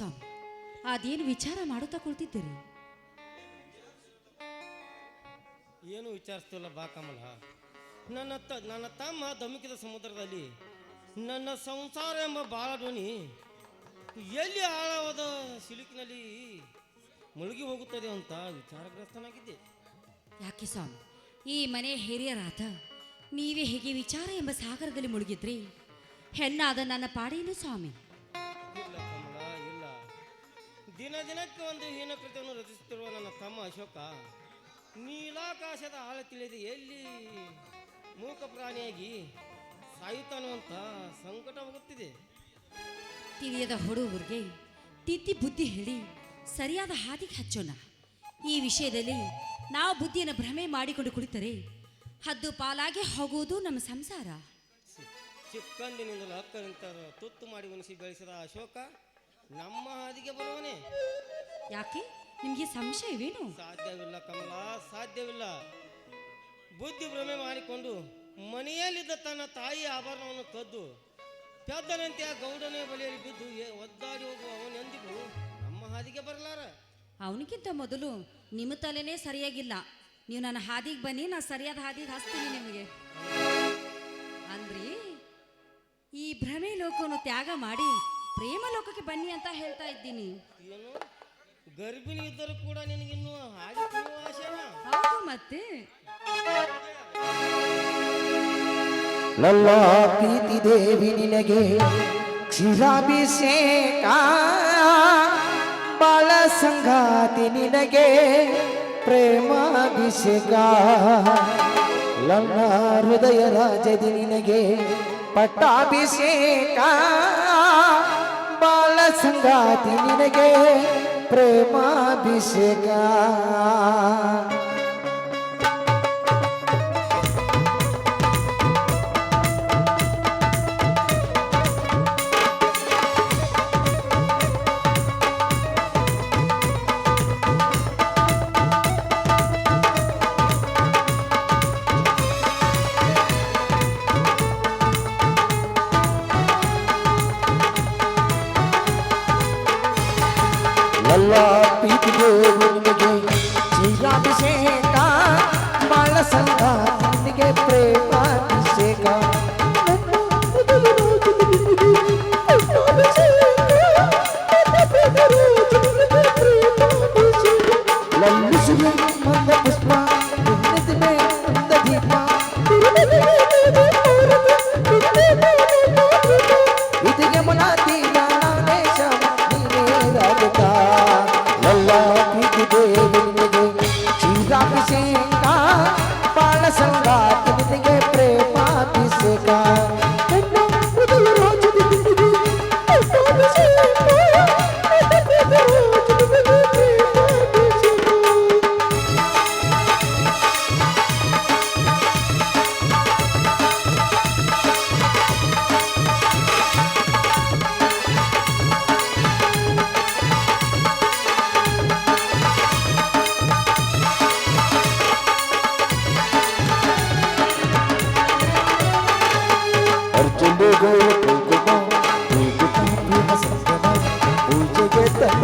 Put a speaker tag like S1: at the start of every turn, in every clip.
S1: ಸ್ವಾಮಿ ಅದೇನು ವಿಚಾರ ಮಾಡುತ್ತಾ ಕುಳಿತಿದ್ದೀರಿ?
S2: ಏನು ವಿಚಾರಿಸ್ತಿಲ್ಲ ಬಾ ಕಮಲ. ನನ್ನ ತ ನನ್ನ ತಮ್ಮ ಧಮಕಿದ ಸಮುದ್ರದಲ್ಲಿ ನನ್ನ ಸಂಸಾರ ಎಂಬ ಬಾಳ ಧ್ವನಿ ಎಲ್ಲಿ ಆಳವಾದ ಸಿಲುಕಿನಲ್ಲಿ ಮುಳುಗಿ ಹೋಗುತ್ತದೆ ಅಂತ ವಿಚಾರಗ್ರಸ್ತನಾಗಿದ್ದೆ.
S1: ಯಾಕೆ ಸ್ವಾಮಿ ಈ ಮನೆ ಹಿರಿಯರಾದ ನೀವೇ ಹೇಗೆ ವಿಚಾರ ಎಂಬ ಸಾಗರದಲ್ಲಿ ಮುಳುಗಿದ್ರಿ? ಹೆಣ್ಣಾದ ನನ್ನ ಪಾಡೇನು ಸ್ವಾಮಿ?
S2: ಇಲ್ಲ. ದಿನ ದಿನಕ್ಕೆ ಒಂದು ಹೀನ ಕೃತಿಯನ್ನು ರಚಿಸುತ್ತಿರುವ ನನ್ನ ತಮ್ಮ ಅಶೋಕ ನೀಲಾಕಾಶದ ಆಳ ತಿಳಿದು ಎಲ್ಲಿ ಮೂಕ ಪ್ರಾಣಿಯಾಗಿ ಸಾಯುತ್ತಾನೋ ಅಂತ ಸಂಕಟವಾಗುತ್ತಿದೆ.
S1: ತಿಳಿಯದ ಹುಡುಗರಿಗೆ ತಿತಿ ಬುದ್ಧಿ ಹೇಳಿ ಸರಿಯಾದ ಹಾದಿಗೆ ಹಚ್ಚೋಣ. ಈ ವಿಷಯದಲ್ಲಿ ನಾವು ಬುದ್ಧಿಯನ್ನು ಭ್ರಮೆ ಮಾಡಿಕೊಂಡು ಕುಳಿತರೆ ಹದ್ದು ಪಾಲಾಗಿ ಹೋಗುವುದು ನಮ್ಮ ಸಂಸಾರ.
S2: ಚಿಕ್ಕಂದಿನಿಂದಲೂ ಅಕ್ಕನಿಂತ ತುತ್ತು ಮಾಡಿ ಉಣಿಸಿ ಬೆಳೆಸಿದ ಅಶೋಕ ನಮ್ಮ ಹಾದಿಗೆ ಬರುವನೇ
S1: ಯಾಕೆ? ನಿಮಗೆ ಸಂಶಯವೇನು
S2: ಸಾಧ್ಯವಿಲ್ಲ ಕಮಲ ಸಾಧ್ಯವಿಲ್ಲ. ಬುದ್ಧಿ ಭ್ರಮೆ ಮಾಡಿಕೊಂಡು ಮನೆಯಲ್ಲಿದ್ದ ತನ್ನ ತಾಯಿ ಆಭರಣವನ್ನು ಕದ್ದು ಪೆದ್ದನಂತೆ ಆ ಗೌಡನೇ ಬಳಿಯಲ್ಲಿ ಬಿದ್ದು ಎ- ಒದ್ದಾಡಿ ಹೋಗುವ ಅವನೆಂದಿಗೂ ನಮ್ಮ ಹಾದಿಗೆ ಬರಲಾರ.
S1: ಅವನಿಗಿಂತ ಮೊದಲು ನಿಮ್ಮ ತಲೆನೇ ಸರಿಯಾಗಿಲ್ಲ. ನೀವು ನನ್ನ ಹಾದಿಗೆ ಬನ್ನಿ ನಾ ಸರಿಯಾದ ಹಾದಿಗೆ ಹಚ್ತೀನಿ ನಿಮಗೆ. ಅಂದ್ರಿ ಈ ಭ್ರಮೆ ಲೋಕವನ್ನು ತ್ಯಾಗ ಮಾಡಿ ಪ್ರೇಮ ಲೋಕಕ್ಕೆ ಬನ್ನಿ ಅಂತ ಹೇಳ್ತಾ ಇದ್ದೀನಿ.
S2: ಏನು ಗರ್ಭಿಣಿ ಇದ್ದರೂ ಕೂಡ ನಿನಗಿನ್ನು ಹಾಗೆ
S1: ಹೌದು ಮತ್ತೆ.
S3: ನನ್ನ ಪ್ರೀತಿ ದೇವಿ ನಿನಗೆ ಕ್ಷೀರಾಭಿಷೇಕ. ಬಾಳ ಸಂಗಾತಿ ನಿನಗೆ ಪ್ರೇಮಾಭಿಷೇಕ. ನನ್ನ ಹೃದಯ ರಾಜದಿ ನಿನಗೆ ಪಟ್ಟಾಭಿಷೇಕ. ಬಾಳ ಸಂಗಾತಿ ನಿನಗೆ ಪ್ರೇಮಾಭಿಷೇಕ.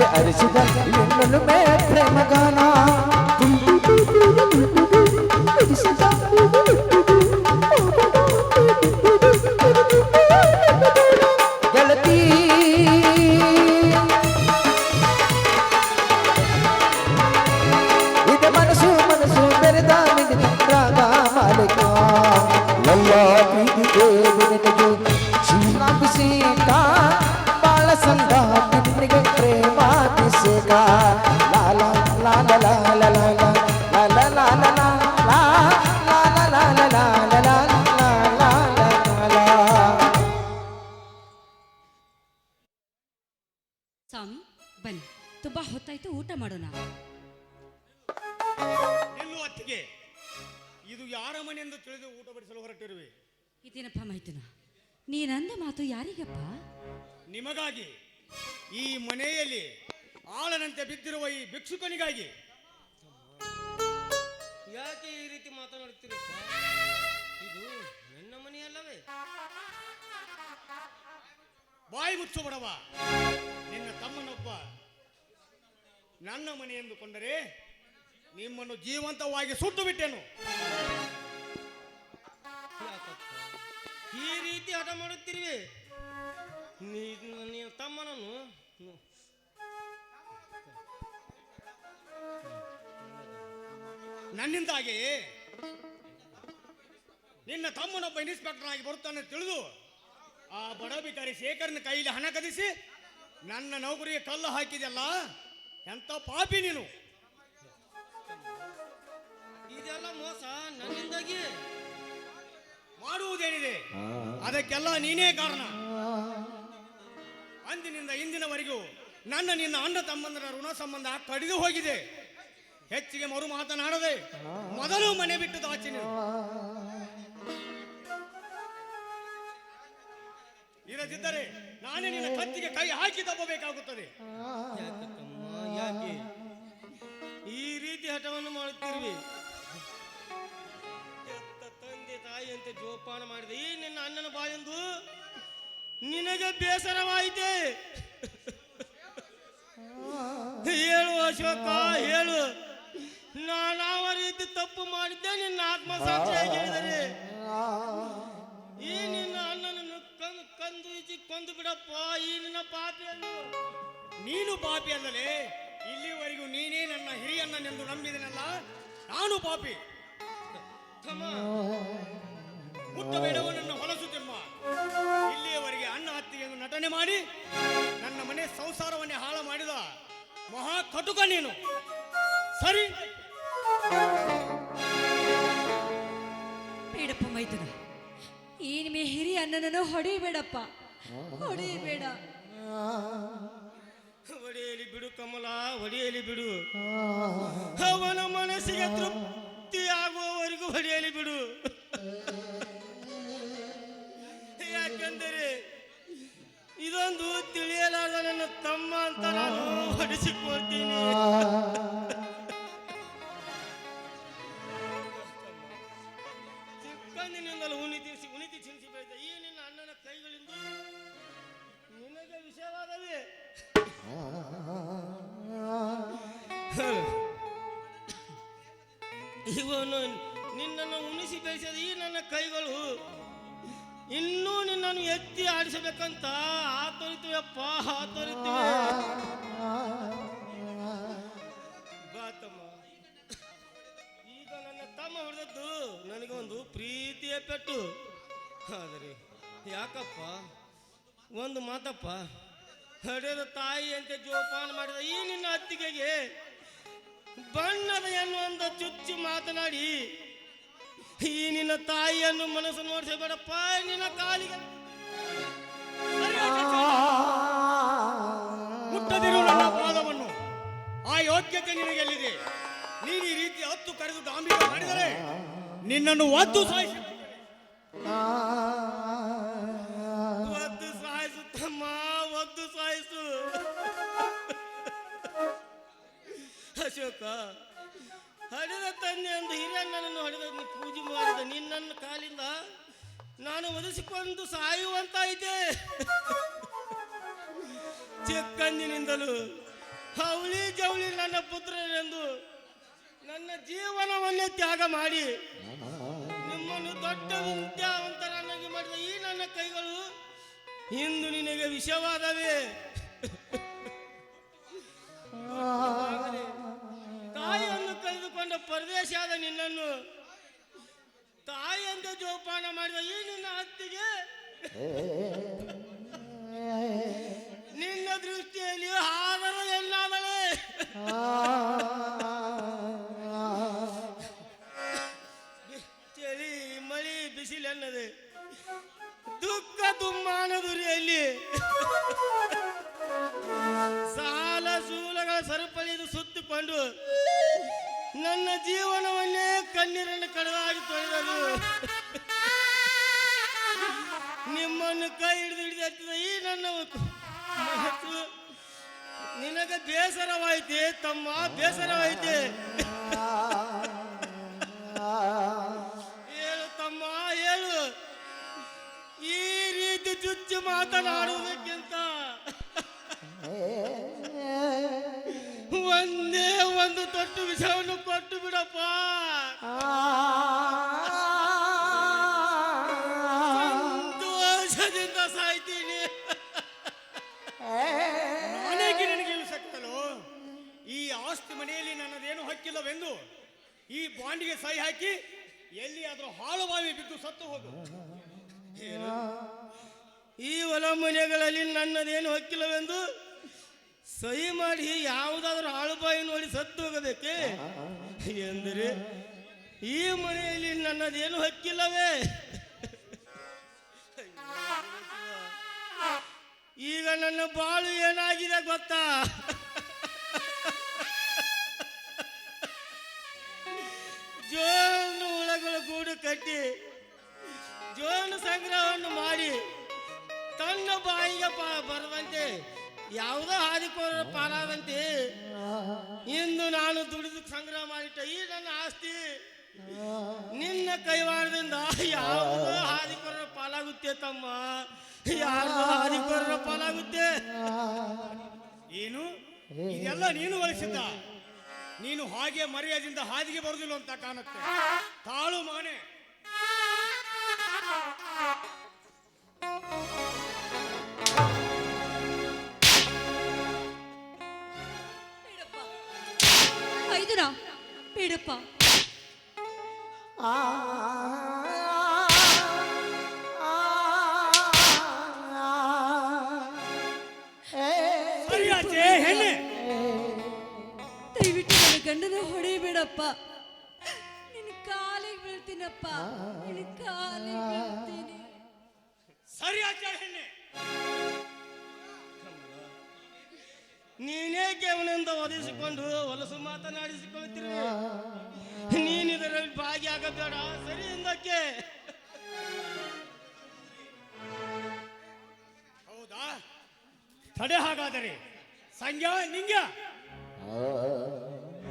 S3: అరిసిద ఎన్నులు మే ప్రేమగానా? ಇದು
S4: ಮನೆ ಮನೆಯೆಂದು ತಿಳಿದು ಊಟ ಬಡಿಸಲು ಹೊರಟಿರುವೆ?
S1: ಇದೇನಪ್ಪ ಮೈದುನ ನೀನಂದ ಮಾತು ಯಾರಿಗಪ್ಪ?
S4: ನಿಮಗಾಗಿ ಈ ಮನೆಯಲ್ಲಿ ಆಳನಂತೆ ಬಿದ್ದಿರುವ ಈ ಭಿಕ್ಷುಕನಿಗಾಗಿ.
S2: ಯಾಕೆ ಈ ರೀತಿ ಮಾತನಾಡುತ್ತೀರಪ್ಪ ಇದು ನನ್ನ ಮನೆಯಲ್ಲವೇ?
S4: ಬಾಯಿ ಮುಚ್ಚು ಬಡವ ನಿನ್ನ ತಮ್ಮನೊಬ್ಬ. ನನ್ನ ಮನೆ ಎಂದುಕೊಂಡರೆ ನಿಮ್ಮನ್ನು ಜೀವಂತವಾಗಿ ಸುಟ್ಟು ಬಿಟ್ಟೆನು.
S2: ಈ ರೀತಿ ಹಠ ಮಾಡುತ್ತಿರುವೆ? ನೀವು ತಮ್ಮನನ್ನು
S4: ನನ್ನಿಂದಾಗಿ ನಿನ್ನ ತಮ್ಮನೊಬ್ಬ ಇನ್ಸ್ಪೆಕ್ಟರ್ ಆಗಿ ಬರುತ್ತಾನೆ ತಿಳಿದು, ಆ ಬಡ ಬಿಕಾರಿ ಶೇಖರ್ನ ಕೈಲಿ ಹಣ ಕದಿಸಿ, ನನ್ನ ನೌಕರಿಗೆ ಕಲ್ಲು ಹಾಕಿದೆಲ್ಲ ಎಂತ ಪಾಪಿ ನೀನು.
S2: ಇದೆಲ್ಲ ಮೋಸ ನನ್ನಿಂದಾಗಿ.
S4: ಮಾಡುವುದೇನಿದೆ? ಅದಕ್ಕೆಲ್ಲ ನೀನೇ ಕಾರಣ. ಅಂದಿನಿಂದ ಇಂದಿನವರೆಗೂ ನನ್ನ ನಿನ್ನ ಅಣ್ಣ ತಮ್ಮಂದರ ಋಣ ಸಂಬಂಧ ಕಡಿದು ಹೋಗಿದೆ. ಹೆಚ್ಚಿಗೆ ಮರು ಮಾತನಾಡದೆ ಮೊದಲು ಮನೆ ಬಿಟ್ಟು ದಾಚಿನ ಇರದಿದ್ದರೆ ನಾನೇ ನಿನ್ನ ಕತ್ತಿಗೆ ಕೈ ಹಾಕಿ ತಪ್ಪಬೇಕಾಗುತ್ತದೆ.
S2: ಈ ರೀತಿ ಹಠವನ್ನು ಮಾಡುತ್ತಿರುವೆ. ತಂದೆ ತಾಯಿ ಅಂತ ಜೋಪಾನ ಮಾಡಿದೆ. ಈ ನಿನ್ನ ಅಣ್ಣನ ಬಾಳೆಂದು ನಿನಗೆ ಬೇಸರವಾಯಿತೆ. ಹೇಳು ಅಶೋಕ, ಹೇಳು. ನಾನಾವ ರೀತಿ ತಪ್ಪು ಮಾಡಿದ್ದೆ? ನಿನ್ನ ಆತ್ಮಸಾಕ್ಷಿಯಾಗಿ ಹೇಳಿದರೆ. ಈ ನಿನ್ನ ಅಣ್ಣನನ್ನು ಕಂದು ಕಂದು ಕೊಂದು ಬಿಡಪ್ಪ. ಈ ನಿನ್ನ ಪಾಪಿಯನ್ನು
S4: ನೀನು ಪಾಪಿ ಅಲ್ಲದೆ ಇಲ್ಲಿವರೆಗೂ ನೀನೇ ನನ್ನ ಹಿರಿಯಣ್ಣನೆಂದು ನಂಬಿದನಲ್ಲ? ನಾನು ಪಾಪಿ.
S2: ತಮ್ಮ
S4: ಮುಟ್ಟಬೇಡವು ನನ್ನ ಹೊಲಸು ತಿಮ್ಮ ಇಲ್ಲಿಯವರೆಗೆ ಅಣ್ಣ ಹತ್ತಿಗೆಯನ್ನು ನಟನೆ ಮಾಡಿ ನನ್ನ ಮನೆ ಸಂಸಾರವನ್ನೇ ಹಾಳು ಮಾಡಿದ ಮಹಾ ಕಟುಕ ನೀನು. ಸರಿ?
S1: ಬೇಡಪ್ಪ ಮೈದುನ ಈ ನಿಮ್ಮ ಹಿರಿಯ ಅಣ್ಣನನ್ನು ಹೊಡೆಯಬೇಡಪ್ಪ. ಹೊಡೆಯಬೇಡ.
S2: ಹೊಡೆಯಲಿ ಬಿಡು ಕಮಲ ಹೊಡೆಯಲಿ ಬಿಡು. ಅವನ ಮನಸ್ಸಿಗೆ ತೃಪ್ತಿ ಆಗುವವರೆಗೂ ಹೊಡೆಯಲಿ ಬಿಡು. ಯಾಕೆಂದರೆ ಇದೊಂದು ತಿಳಿಯಲಾದ ನನ್ನ ತಮ್ಮ ಅಂತ ನಾನು ಹೊಡಿಸಿಕೊಳ್ತೀನಿ ಚಿಕ್ಕಂದಿನಿಂದಲೂ ಉಣಿತಿ ಉಣಿತಿ ಚಿಣಿಸಿ ಬೆಳೆದ ಈ ನಿನ್ನ ಅಣ್ಣನ ಕೈಗಳಿಂದ ನಿನಗೆ ವಿಷಯವಾದವೇ ಇವನು ನಿನ್ನನ್ನು ಉಣಿಸಿ ಬೆಳೆಸಿದ ಈ ನನ್ನ ಕೈಗಳು ಇನ್ನೂ ನಿನ್ನನ್ನು ಎತ್ತಿ ಆಡಿಸಬೇಕಂತ ಆತೊರಿತೀವಪ್ಪ ಆತೊರಿತೀವಿ ಈಗ ನನ್ನ ತಮ್ಮ ಹೊಡೆದದ್ದು ನನಗೆ ಒಂದು ಪ್ರೀತಿಯ ಪೆಟ್ಟು. ಆದರೆ ಯಾಕಪ್ಪ? ಒಂದು ಮಾತಪ್ಪ. ಹಡೆದ ತಾಯಿ ಅಂತ ಜೋಪಾನ ಮಾಡಿದ ಈ ನಿನ್ನ ಅತ್ತಿಗೆಗೆ ಬಣ್ಣದ ಎನ್ನುವಂತ ಚುಚ್ಚಿ ಮಾತನಾಡಿ ಈ ನಿನ್ನ ತಾಯಿಯನ್ನು ಮನಸ್ಸು ನೋಡಿಸಬೇಡಪ್ಪ, ನಿನ್ನ ಕಾಲಿಗೆ.
S4: ಮುಟ್ಟದಿರು ನನ್ನ ಪಾದವನ್ನು. ಆ ಯೋಗ್ಯತೆ ನಿನಗೆ ಎಲ್ಲಿದೆ ನೀನು ಈ ರೀತಿ ಹತ್ತು ಕರೆದು ಗಾಂಭೀರ್ಯ ಮಾಡಿದರೆ ನಿನ್ನನ್ನು ಒದ್ದು ಸಾಯಿಸಿ
S2: ಒದ್ದು ಸಾಯಿಸು ತಮ್ಮ, ಒದ್ದು ಸಾಯಿಸು. ಅಶೋಕ ಹಡೆದ ತಂದೆ ಎಂದು ಹಿರಿಯಣ್ಣನನ್ನು ಹಡಿದ ನೀ ಪೂಜೆ ಮಾಡಿದ ನಿನ್ನನ್ನು ಕಾಲಿಂದ ನಾನು ಒದಿಸಿಕೊಂಡು ಸಾಯುವಂತಾಯಿತೆ. ಚಿಕ್ಕಂದಿನಿಂದಲೂ ಹೌಳಿ ಜವಳಿ ನನ್ನ ಪುತ್ರನೆಂದು ನನ್ನ ಜೀವನವನ್ನೇ ತ್ಯಾಗ ಮಾಡಿ ನಿಮ್ಮನ್ನು ದೊಡ್ಡ ವಿದ್ಯಾವಂತರನ್ನಾಗಿ ಮಾಡಿದ ಈ ನನ್ನ ಕೈಗಳು ಇಂದು ನಿನಗೆ ವಿಷವಾದವೇ. ಕಳೆದುಕೊಂಡ ಪರದೇಶಾದ ನಿನ್ನನ್ನು ತಾಯಿಯಂತೆ ಜೋಪಾನ ಮಾಡಿದ ಈ ನಿನ್ನ ಅತ್ತಿಗೆ ನಿನ್ನ ದೃಷ್ಟಿಯಲ್ಲಿ ಆದರ ಎಲ್ಲಾವಳೆ ಚಳಿ, ಮಳಿ ಬಿಸಿಲೆನ್ನದೆ ದುಃಖ ತುಂಬಾನ ದುರಿಯಲ್ಲಿ. ಸಾಲ ಸೂಲಗಳ ಸರಪಳಿದು ಸುತ್ತಿಕೊಂಡು ನನ್ನ ಜೀವನವನ್ನೇ ಕಣ್ಣೀರನ್ನು ಕಡವಾಗಿ ತೊಳೆದರು. ನಿಮ್ಮನ್ನು ಕೈ ಹಿಡಿದು ಹಿಡಿದ ಈ ನನ್ನ ನಿನಗೆ ಬೇಸರವಾಯ್ತೆ ತಮ್ಮ, ಬೇಸರವಾಯ್ತೆ. ಹೇಳು ತಮ್ಮ, ಹೇಳು. ಈ ರೀತಿ ಚುಚ್ಚು ಮಾತನಾಡುವುದಕ್ಕಿಂತ. ತೊಟ್ಟು ವಿಷವನ್ನು ಕೊಟ್ಟು ಬಿಡಪ್ಪ. ದೋಷದಿಂದ ಸಾಯ್ತೀನಿ.
S4: ನಾನೇಕೆ ನಿನಗೆ ಇಳಿಸಕ್ಕಲು ಈ ಆಸ್ತಿ ಮನೆಯಲ್ಲಿ ನನ್ನದೇನು ಹಕ್ಕಿಲ್ಲವೆಂದು ಈ ಬಾಂಡಿಗೆ ಸಹಿ ಹಾಕಿ ಎಲ್ಲಿ ಆದ್ರೂ ಹಾಳು ಬಾವಿ ಬಿದ್ದು ಸತ್ತು ಹೋಗು.
S2: ಈ ಹೊಲ ಮನೆಗಳಲ್ಲಿ ನನ್ನದೇನು ಹಕ್ಕಿಲ್ಲವೆಂದು ಸಹಿ ಮಾಡಿ ಯಾವುದಾದ್ರೂ ಆಳುಬಾಯಿ ನೋಡಿ ಸತ್ತು ಹೋಗೋದಕ್ಕೆ? ಎಂದರೆ, ಈ ಮನೆಯಲ್ಲಿ ನನ್ನದೇನು ಹಕ್ಕಿಲ್ಲವೇ? ಈಗ ನನ್ನ ಬಾಳು ಏನಾಗಿದೆ ಗೊತ್ತಾ? ಜೋನು ಹುಳಗಳ ಗೂಡು ಕಟ್ಟಿ ಜೋನು ಸಂಗ್ರಹವನ್ನು ಮಾಡಿ, ತನ್ನ ಬಾಯಿಗೆ ಬರುವಂತೆ ಯಾವುದೋ ಹಾದಿಕೋರ ಪಾಲಾದಂತೆ ಇಂದು ನಾನು ದುಡಿದು ಸಂಗ್ರಹ ಮಾಡಿಟ್ಟ ಈ ನನ್ನ ಆಸ್ತಿ. ನಿನ್ನ ಕೈವಾಡದಿಂದ ಯಾವುದೋ ಹಾದಿಕೋರ ಪಾಲಾಗುತ್ತೆ ತಮ್ಮ. ಯಾರ್ದೋ ಹಾದಿಕೋರರ ಪಾಲಾಗುತ್ತೆ.
S4: ಏನು? ಇದೆಲ್ಲ ನೀನು ವಹಿಸಿದ್ದ ನೀನು ಹಾಗೆ ಮರ್ಯಾದಿಂದ ಹಾದಿಗೆ ಬರುದಿಲ್ಲ ಅಂತ ಕಾಣುತ್ತೆ. ತಾಳು ಮಾನೆ
S1: ಬೇಡಪ್ಪ ದಯವಿಟ್ಟು ನನ್ನ ಗಂಡನ ಹೊಡಿಬೇಡಪ್ಪ ನಿನ್ನ ಕಾಲಿಗೆ ಬೀಳ್ತೀನಪ್ಪ ನಿನ್ನ ಕಾಲಿಗೆ ಬೀಳ್ತೀನಿ
S4: ಸರಿ ಹೆಣ್ಣೆ
S2: ನೀನೇ ಕೇವನಿಂದ ಒದಿಸಿಕೊಂಡು ಹೊಲಸು ಮಾತನಾಡಿಸಿಕೊಳ್ತೀರಿ? ನೀನು ಇದರಲ್ಲಿ ಭಾಗಿಯಾಗಬೇಡ ಸರಿ ಹಿಂದಕ್ಕೆ
S4: ಹೌದಾ? ತಡೆ ಹಾಗಾದರೆ ಸಂಜ್ಯಾ ನಿಂಗ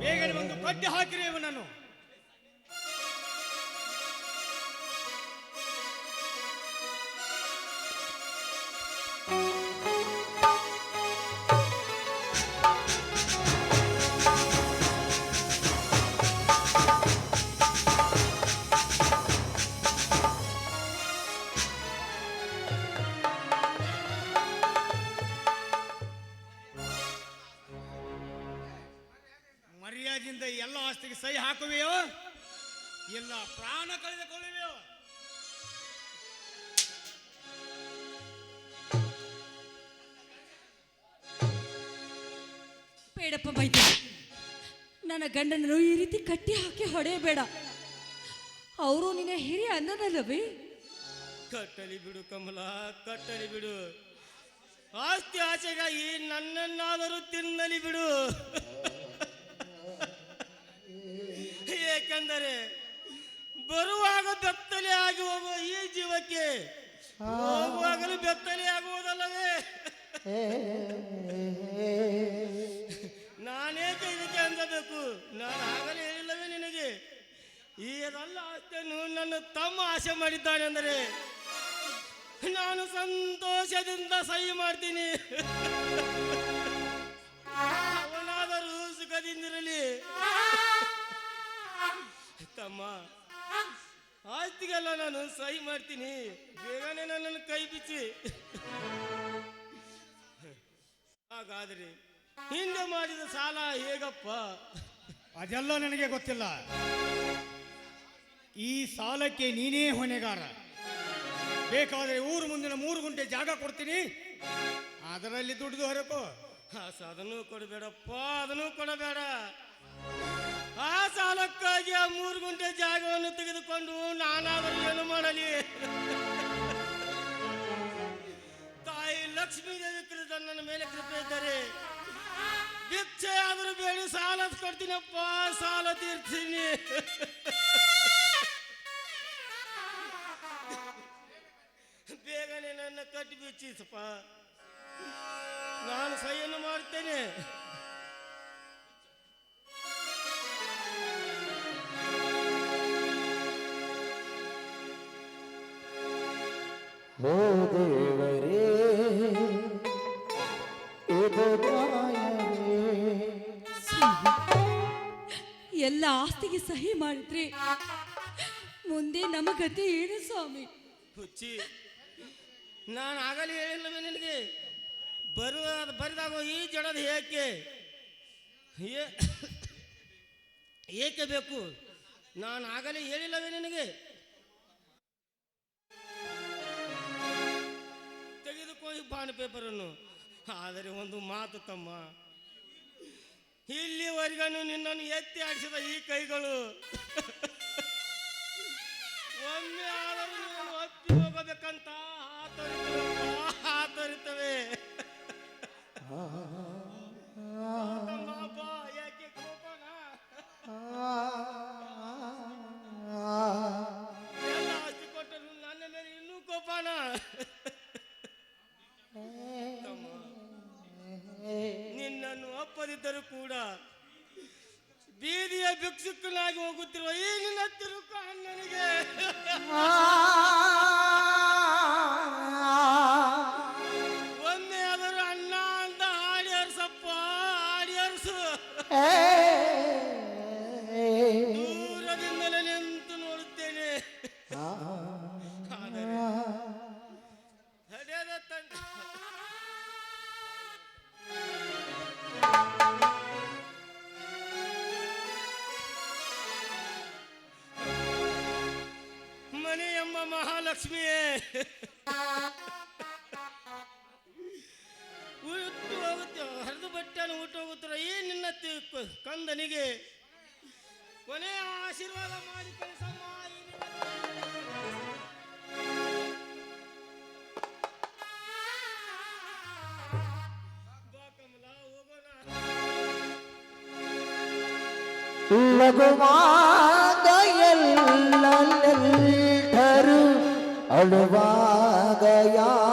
S4: ಬೇಗನೆ ಒಂದು ಕಟ್ಟಿ ಹಾಕಿರಿ ಇವನನ್ನು.
S1: ಬೇಡಪ್ಪ ಬೈದ ನನ್ನ ಗಂಡನನ್ನು ಈ ರೀತಿ ಕಟ್ಟಿ ಹಾಕಿ ಹೊಡೆಯಬೇಡ ಅವರು ನಿನ್ನ ಹಿರಿಯ ಅನ್ನನಲ್ಲವೇ
S2: ಕಟ್ಟಲಿ ಬಿಡು ಕಮಲ ಕಟ್ಟಲಿ ಬಿಡು ಆಸ್ತಿ ಆಸೆಗಾಗಿ ನನ್ನನ್ನಾದರೂ ತಿನ್ನಲಿ ಬಿಡು ಏಕೆಂದರೆ ಬರುವಾಗ ಬೆತ್ತಲೆ ಆಗಿ ಹೋಗುವ ಈ ಜೀವಕ್ಕೆ ಹೋಗುವಾಗಲೂ ಬೆತ್ತಲೆ ಆಗುವುದಲ್ಲವೇ ನಾನು ಆಗಲೇ ಹೇಳಿಲ್ಲವೇ ನಿನಗೆ? ಈ ಎಲ್ಲ ಆಸ್ತಿಯನ್ನು ನನ್ನ ತಮ್ಮ ಆಸೆ ಮಾಡಿದ್ದಾನೆ ಅಂದರೆ ನಾನು ಸಂತೋಷದಿಂದ ಸಹಿ ಮಾಡ್ತೀನಿ. ಅವನಾದರೂ ಸುಖದಿಂದಿರಲಿ. ತಮ್ಮ, ಆಸ್ತಿಗೆಲ್ಲ ನಾನು ಸಹಿ ಮಾಡ್ತೀನಿ. ಬೇಗನೆ ನನ್ನನ್ನು ಕೈ ಬಿಚ್ಚಿ. ಹಾಗಾದರೆ ಹಿಂದೆ ಮಾಡಿದ ಸಾಲ ಹೇಗಪ್ಪ?
S4: ಅದೆಲ್ಲ ನನಗೆ ಗೊತ್ತಿಲ್ಲ. ಈ ಸಾಲಕ್ಕೆ ನೀನೇ ಹೊಣೆಗಾರ. ಬೇಕಾದರೆ ಊರು ಮುಂದಿನ ಮೂರು ಗುಂಟೆ ಜಾಗ ಕೊಡ್ತೀನಿ. ಅದರಲ್ಲಿ ದುಡ್ದು ಹೊರಪು
S2: ಆ ಅದನ್ನು ಕೊಡಬೇಡಪ್ಪ, ಅದನ್ನು ಕೊಡಬೇಡ. ಆ ಸಾಲಕ್ಕಾಗಿ ಆ ಮೂರು ಗುಂಟೆ ಜಾಗವನ್ನು ತೆಗೆದುಕೊಂಡು ನಾನಾದರೂ ಏನು ಮಾಡಲಿ? ತಾಯಿ ಲಕ್ಷ್ಮೀ ದೇವಿ ಕೃತ ನನ್ನ ಮೇಲೆ ಕೃಪೆ ಇದ್ದಾರೆ ಭಿಕ್ಷೆ ಆದರೂ ಬೇಡಿ, ಸಾಲ ಕೊಡ್ತೀನಪ್ಪ, ಸಾಲ ತೀರ್ತೀನಿ. ಬೇಗನೆ ನನ್ನ ಕಟ್ಟಿ ಬಿಚ್ಚಿಸಪ್ಪ. ನಾನು ಸೈಯನ್ನು ಮಾಡ್ತೇನೆ.
S3: ಓ
S1: ಆಸ್ತಿಗೆ ಸಹಿ ಮಾಡಿದ್ರೆ ಮುಂದೆ ನಮ್ಮ ಗತಿ ಏನು ಸ್ವಾಮಿ?
S2: ಹುಚ್ಚಿ, ನಾನು ಆಗಲಿ ಹೇಳಿಲ್ಲವೇ ನಿನಗೆ? ಬರುವ ಬರಿದಾಗ ಈ ಜಡದ ಏಕೆ? ಏಕೆ ಬೇಕು? ನಾನು ಆಗಲಿ ಹೇಳಿಲ್ಲವೇ ನಿನಗೆ? ತೆಗೆದುಕೋ ಈ ಬಾಂಡ್ ಪೇಪರನ್ನು. ಆದರೆ ಒಂದು ಮಾತು ತಮ್ಮ. ಇಲ್ಲಿವರೆಗೂ ನಿನ್ನನ್ನು ಎತ್ತಿ ಆಡಿಸಿದ ಈ ಕೈಗಳು. ಒಮ್ಮೆ ಆದರೂ ನೀನು ಹೋಗಬೇಕಂತ ಆತರಿತವೆ ಹಾತೊರಿತವೆ ನಿನ್ನನ್ನು ಕೂಡ ಬೀದಿಯ ಭಿಕ್ಷುಕನಾಗಿ ಹೋಗುತ್ತಿರುವ ಈ ನಿನ್ನ ತಿರುಕ ನನಗೆ ಒಮ್ಮೆ ಆದರೂ ಅಣ್ಣ ಅಂತ ಹಾಡಿ ಆಡಿಯರ್ಸು ಹಾಡಿ
S3: ಲಘುವಾಗ ಎಲ್ಲೆಲ್ಲರೂ ಅಳುವಾಗ ಯಾರು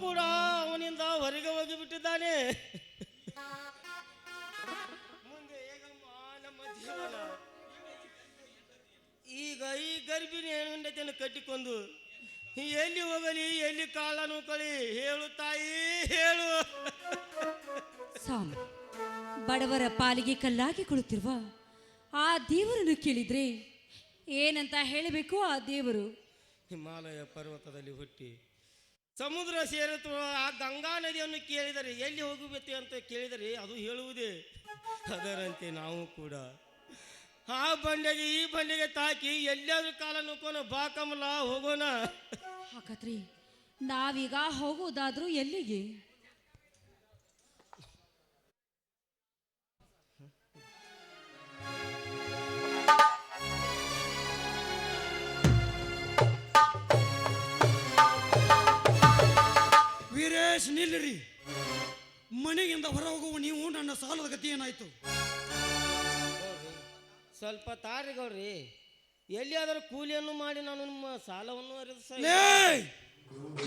S2: ಕೂಡ ಅವನಿಂದ ಹೊರಗೆ ಹೋಗಿಬಿಟ್ಟಿದ್ದಾನೆ. ಮುಂದೆ ಹೇಗಮ್ಮ ನಮ್ಮ ಜೀವನ? ಈಗ ಈ ಗರ್ಭಿಣಿ ಹೆಣ್ಣನ್ನು ಕಟ್ಟಿಕೊಂಡು ಎಲ್ಲಿ ಹೋಗಲಿ ಎಲ್ಲಿ ಕಾಲ ಕಳಿ ಹೇಳು ತಾಯಿ ಹೇಳು.
S1: ಸ್ವಾಮಿ ಬಡವರ ಪಾಲಿಗೆ ಕಲ್ಲಾಗಿ ಕೊಡುತ್ತಿರುವ ಆ ದೇವರನ್ನು ಕೇಳಿದ್ರೆ ಏನಂತ ಹೇಳಬೇಕು ಆ ದೇವರು?
S2: ಹಿಮಾಲಯ ಪರ್ವತದಲ್ಲಿ ಹುಟ್ಟಿ ಸಮುದ್ರ ಸೇರುತ್ತೋ ಆ ಗಂಗಾ ನದಿಯನ್ನು ಕೇಳಿದರೆ ಎಲ್ಲಿ ಹೋಗಬೇಕು ಅಂತ ಕೇಳಿದರೆ ಅದು ಹೇಳುವುದೇ ಅದರಂತೆ ನಾವು ಕೂಡ. ಆ ಬಂಡೆಗೆ ಈ ಬಂಡೆಗೆ ತಾಕಿ ಎಲ್ಲಾದ್ರೂ ಕಾಲ ನುಕ್ಕೋಣ ಬಾ ಕಮಲ ಹೋಗೋಣ.
S1: ಹಾಗಾದ್ರೆ ನಾವೀಗ ಹೋಗುವುದಾದ್ರೂ ಎಲ್ಲಿಗೆ?
S5: ನಿಲ್ಲಿರಿ ಮನೆಯಿಂದ ಹೊರ ಹೋಗುವ ನೀವು ನನ್ನ ಸಾಲದ ಗತಿ ಏನಾಯ್ತು?
S2: ಸ್ವಲ್ಪ ತಾರಿ ಗೌರಿ ಎಲ್ಲಿಯಾದರೂ ಕೂಲಿಯನ್ನು ಮಾಡಿ ನಾನು ನಿಮ್ಮ ಸಾಲವನ್ನು ಅರಿಸ
S5: ಲೇ!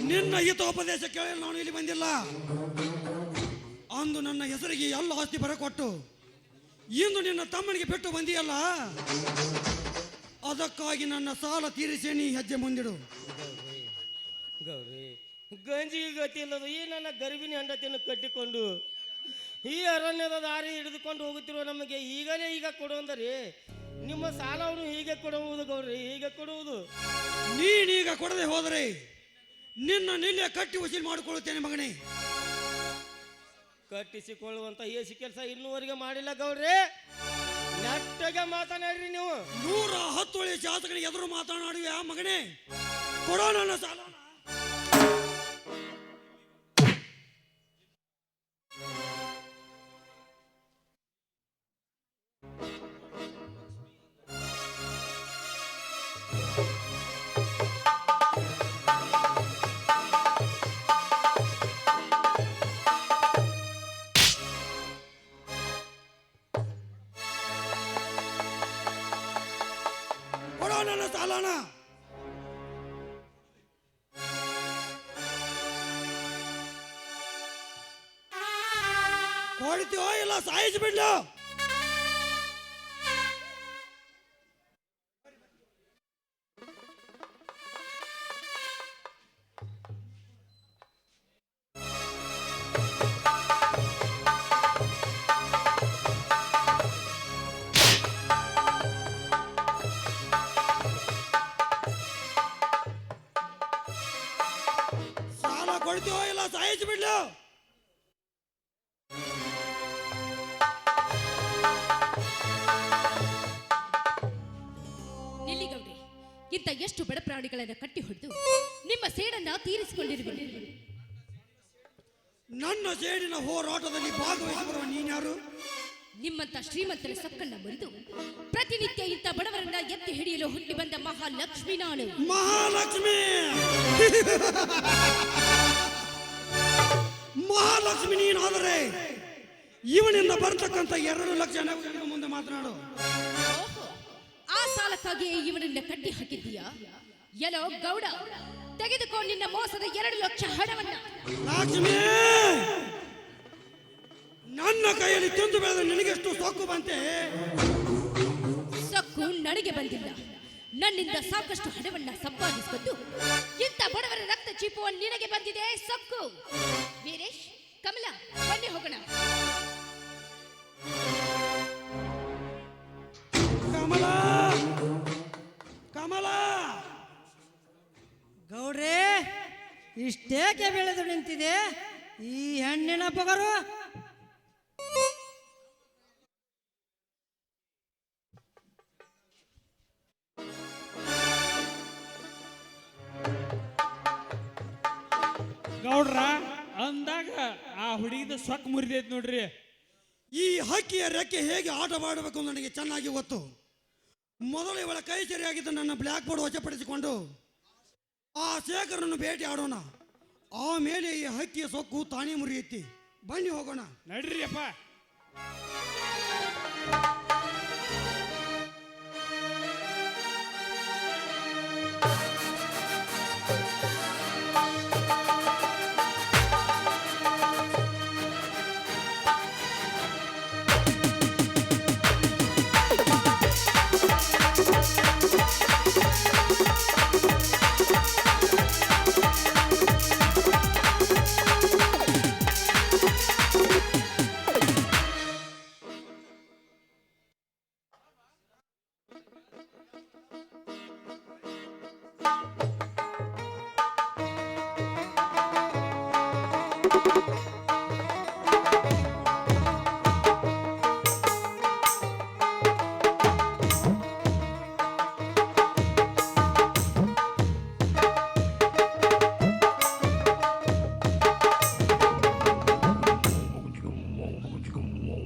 S5: ನಿನ್ನ ಹಿತೋಪದೇಶ ಕೇಳಿ ನಾನು ಇಲ್ಲಿ ಬಂದಿಲ್ಲ. ಅಂದು ನನ್ನ ಹೆಸರಿಗೆ ಎಲ್ಲ ಆಸ್ತಿ ಬರಕೊಟ್ಟು ಇಂದು ನಿನ್ನ ತಮ್ಮನಿಗೆ ಬಿಟ್ಟು ಬಂದಿಯಲ್ಲ? ಅದಕ್ಕಾಗಿ ನನ್ನ ಸಾಲ ತೀರಿಸಿ ನೀ ಹೆಜ್ಜೆ ಮುಂದಿಡು.
S2: ಗೌರಿ ಗಂಜಿಗೆ ಗತಿ ಇಲ್ಲದ ಈ ನನ್ನ ಗರ್ಭಿಣಿ ಹೆಂಡತಿಯನ್ನು ಕಟ್ಟಿಕೊಂಡು ಈ ಅರಣ್ಯದ ದಾರಿ ಹಿಡಿದುಕೊಂಡು ಹೋಗುತ್ತಿರುವ ನಮಗೆ ಈಗಲೇ ಈಗ ಕೊಡುವಂದರೆ ನಿಮ್ಮ ಸಾಲವನ್ನು ಹೀಗೆ ಕೊಡುವುದು ಗೌರಿ ಹೀಗೆ ಕೊಡುವುದು.
S5: ನೀನೀಗ ಕೊಡದೆ ಹೋದರೆ ನಿನ್ನ ನಿಲ್ಲೆ ಕಟ್ಟಿ ವಸೂಲಿ ಮಾಡಿಕೊಳ್ಳುತ್ತೇನೆ ಮಗನೇ.
S2: ಕಟ್ಟಿಸಿಕೊಳ್ಳುವಂತ ಏಸಿ ಕೆಲಸ ಇನ್ನೂವರೆಗೆ ಮಾಡಿಲ್ಲ ಗೌರಿ. ನೆಟ್ಟಗೆ ಮಾತನಾಡ್ರಿ ನೀವು.
S5: ನೂರ ಹತ್ತು ಒಳ್ಳೆಯ ಶಾಸಕರಿಗೆ ಎದುರು ಮಾತನಾಡುವೆ ಆ ಮಗನೇ. ಕೊಡೋ ನನ್ನ ಸಾಲ ಕೊಡ್ತೀವೋ ಇಲ್ಲ ಸಾಯಿಸಿ ಬಿಡ್ಲು
S6: ನಿಮ್ಮಂತ ಶ್ರೀಮಂತರ ಸೊಕ್ಕನ್ನ ಬಂದು ಪ್ರತಿನಿತ್ಯ ಇಂಥ ಬಡವರನ್ನ ಎತ್ತಿ ಹಿಡಿಯಲು ಹುಟ್ಟಿ ಬಂದ ಮಹಾಲಕ್ಷ್ಮಿ ನಾನು.
S5: ಮಹಾಲಕ್ಷ್ಮಿ! ಮಹಾಲಕ್ಷ್ಮಿ ನೀನಾದರೆ ಇವನಿಂದ ಬರ್ತಕ್ಕಂಥ ಎರಡು ಲಕ್ಷ ಮುಂದೆ ಮಾತನಾಡು.
S6: ಆ ಸಾಲಕ್ಕಾಗಿ ಇವನನ್ನ ಕಟ್ಟಿ ಹಾಕಿದ್ದೀಯಾ? ಎಲೋ ಗೌಡ ತೆಗೆದುಕೊಂಡು ನಿನ್ನ ಮೋಸದ ಎರಡು ಲಕ್ಷ ಹಣವನ್ನ.
S5: ಲಕ್ಷ್ಮಿ! ನನ್ನ ಕೈಯಲ್ಲಿ ತಿಂದು ಬೆಳೆದ ನಿನಗೆಷ್ಟು ಸೊಕ್ಕು ಬಂತೆ?
S6: ಸೊಕ್ಕು ನನಗೆ ಬಂದಿಲ್ಲ. ನನ್ನಿಂದ ಸಾಕಷ್ಟು ಹಣವನ್ನ ಸಂಪಾದಿಸಿಕೊಂಡು ಇಂಥ ಬಡವರ ರಕ್ತ ಚೀಪುವ ನಿನಗೆ ಬಂದಿದೆ ಸೊಕ್ಕು. ವೀರೇಶ್ ಕಮಲ ಬನ್ನಿ ಹೋಗೋಣ.
S5: ಕಮಲ! ಕಮಲ!
S7: ಗೌಡ್ರೆ ಇಷ್ಟೇಕೆ ಬೆಳೆದು ನಿಂತಿದೆ? ಈ ಹೆಣ್ಣಿನ ಪಗರು
S8: ಹುಡುಗಿದ ಸೊಕ್ ಮುರಿದೈತೆ ನೋಡ್ರಿ.
S5: ಈ ಹಕ್ಕಿಯ ರೆಕ್ಕೆ ಹೇಗೆ ಆಟವಾಡಬೇಕು ನನಗೆ ಚೆನ್ನಾಗಿ ಗೊತ್ತು. ಮೊದಲು ಇವಳ ಕೈ ಸರಿಯಾಗಿದ್ದ ನನ್ನ ಬ್ಲ್ಯಾಕ್ ಬೋರ್ಡ್ ವಶಪಡಿಸಿಕೊಂಡು ಆ ಶೇಖರನ್ನು ಭೇಟಿ ಆಡೋಣ. ಆಮೇಲೆ ಈ ಹಕ್ಕಿಯ ಸೊಕ್ಕು ತಾನೇ ಮುರಿಯುತ್ತಿ. ಬನ್ನಿ ಹೋಗೋಣ.
S8: ನಡ್ರಿ ಅಪ್ಪ.